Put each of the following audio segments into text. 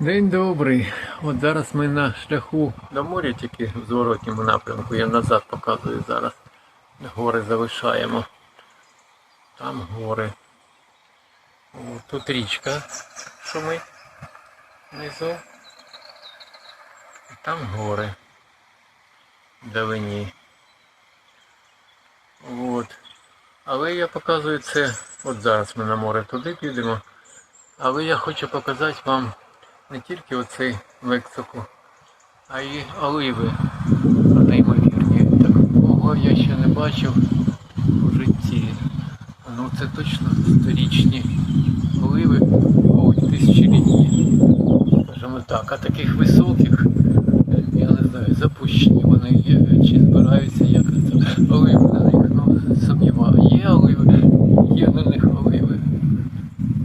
День добрий. От зараз ми на шляху до моря, тільки в зворотньому напрямку. Я назад показую зараз. Гори залишаємо. Там гори. О, тут річка шумить внизу. І там гори. Вдалині. От. Але я показую це. От зараз ми на море туди підемо. Але я хочу показати вам не тільки оцей лексику, а й оливи неймовірні. Такого я ще не бачив у житті. Ну це точно сторічні оливи, ой, тисячолітні. Скажімо так, а таких високих, я не знаю, запущені вони є, чи збираються як це оливи на них. Ну, сумніваю. Є оливи, є на них оливи.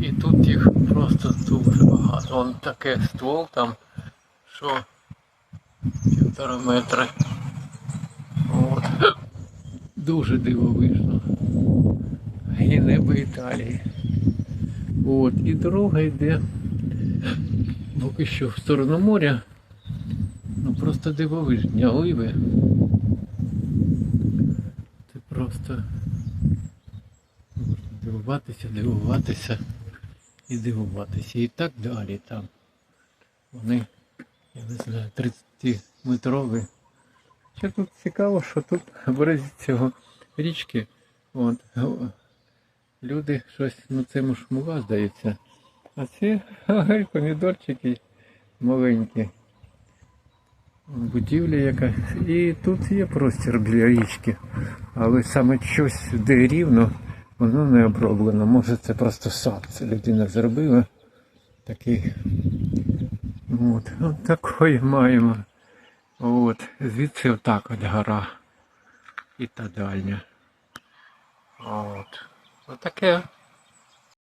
І тут їх просто дуже багато. Вон таке ствол там, що півтора метри. От. Дуже дивовижно. І небо Італії. От. І дорога йде поки що в сторону моря. Ну просто дивовижні оливи. Це просто дивуватися, дивуватися і дивуватися. І так далі там. Вони, я не знаю, 30-метрові. Ще тут цікаво, що тут в березі цього річки от, люди щось на цьому шмуга здається. А це помідорчики маленькі. Будівля якась. І тут є простір біля річки. Але саме щось, де рівно, воно не оброблено. Може це просто сад. Це людина зробила. Такий. От, от такої маємо. От. Звідси отак от гора. І та дальня. От. Отаке.